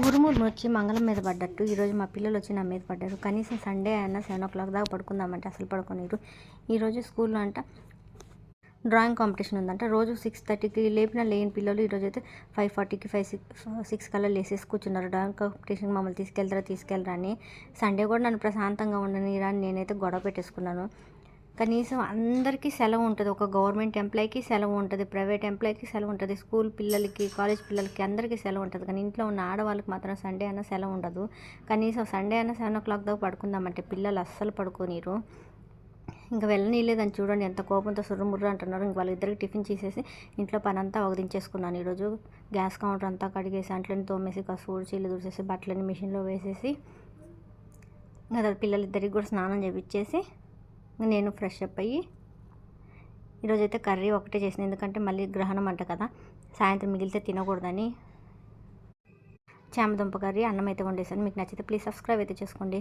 మురుమురు వచ్చి మంగళం మీద పడ్డట్టు. ఈరోజు మా పిల్లలు వచ్చి నా మీద పడ్డారు. కనీసం సండే అయినా సెవెన్ ఓ క్లాక్ దాకా పడుకుందామంటే అసలు పడుకోలేరు ఈరోజు స్కూల్లో అంట డ్రాయింగ్ కాంపిటీషన్ ఉందంట. రోజు సిక్స్ థర్టీకి లేపిన లేని పిల్లలు ఈరోజు అయితే ఫైవ్ ఫార్టీకి ఫైవ్ సిక్స్ సిక్స్ కల్లా లేసేసి కూర్చున్నారు. డ్రాయింగ్ కాంపిటీషన్ మమ్మల్ని తీసుకెళ్తారా తీసుకెళ్ళరా అని. సండే కూడా నన్ను ప్రశాంతంగా ఉండని రాని నేనైతే గొడవ పెట్టేసుకున్నాను. కనీసం అందరికీ సెలవు ఉంటుంది. ఒక గవర్నమెంట్ ఎంప్లాయీకి సెలవు ఉంటుంది ప్రైవేట్ ఎంప్లాయీకి సెలవు ఉంటుంది స్కూల్ పిల్లలకి కాలేజ్ పిల్లలకి అందరికీ సెలవు ఉంటుంది. కానీ ఇంట్లో ఉన్న ఆడవాళ్ళకి మాత్రం సండే అయినా సెలవు ఉండదు. కనీసం సండే అయినా సెవెన్ ఓ క్లాక్ దాకా పడుకుందామంటే పిల్లలు అస్సలు పడుకోనిరు. ఇంకా వెళ్ళనీయలేదని చూడండి ఎంత కోపంతో సుర్రుముర్రు అంటున్నారు. ఇంక వాళ్ళిద్దరికి టిఫిన్ చేసేసి ఇంట్లో పని అంతా వదిలించేసుకున్నాను ఈరోజు గ్యాస్ కౌంటర్ అంతా కడిగేసి అంట్లని తోమేసి కసూడు చీలు దూసేసి బట్టలని మిషన్లో వేసేసి ఇంకా పిల్లలిద్దరికి కూడా స్నానం చేపించేసి నేను ఫ్రెష్ అప్ అయ్యి ఈరోజైతే కర్రీ ఒకటే చేసింది ఎందుకంటే మళ్ళీ గ్రహణం అంట కదా సాయంత్రం మిగిలితే తినకూడదని చామదుంప కర్రీ అన్నం అయితే వండేసాను మీకు నచ్చితే ప్లీజ్ సబ్స్క్రైబ్ అయితే చేసుకోండి.